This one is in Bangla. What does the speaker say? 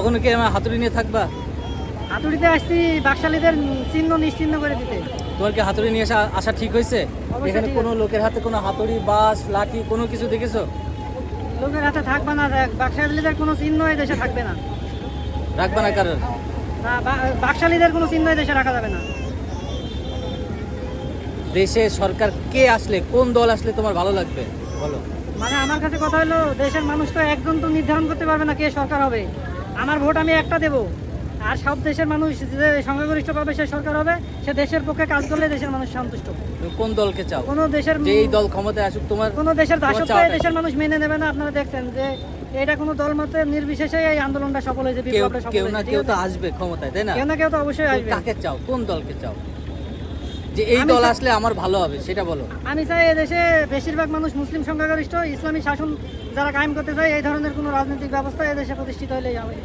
কখনো কি আমার হাতুড়ি নিয়ে থাকবা? হাতুড়িতে আসছি বাকশালীদের চিহ্ন নিশ্চিহ্ন করে দিতে। তোমার কি হাতুড়ি নিয়ে আসা আসা ঠিক হয়েছে? এখানে কোনো লোকের হাতে কোনো হাতুড়ি বাস লাঠি কোনো কিছু দেখেছ? লোকের হাতে থাকবে না বাকশালীদের কোনো চিহ্ন এই দেশে থাকবে না। রাখবা না কারণ না বাকশালীদের কোনো চিহ্ন এই দেশে রাখা যাবে না। দেশে সরকার কে আসলে কোন দল আসলে তোমার ভালো লাগবে? বলো। মানে আমার কাছে কথা হলো দেশের মানুষ তো একজন তো নির্ধারণ করতে পারবে না কে সরকার হবে। আমার ভোট আমি একটা দেব। আর সব দেশের মানুষ যে সংখ্যাগরিষ্ঠ পাবে সে সরকার হবে সে দেশের পক্ষে কাজ করলে দেশের মানুষ সন্তুষ্ট কোন দলকে চাও? কোন দেশের এই দল ক্ষমতায় আসুক তোমার কোন দেশের দাসত্ব দেশের মানুষ মেনে নেবে না। আপনারা দেখছেন যে এটা কোনো দল মতে নির্বিশেষে এই আন্দোলনটা সফল হয়েছে কেউ কেউ না কেউ তো আসবে ক্ষমতায় তাই না? কেউ না কেউ তো অবশ্যই আসবে। কাকে চাও? কোন দলকে চাও? যে এই দল আসলে আমার ভালো হবে সেটা বলো। আমি চাই এদেশে বেশিরভাগ মানুষ মুসলিম সংখ্যাগরিষ্ঠ ইসলামী শাসন যারা কায়েম করতে চায় এই ধরনের কোনো রাজনৈতিক ব্যবস্থা এদেশে প্রতিষ্ঠিত হলেই হবে।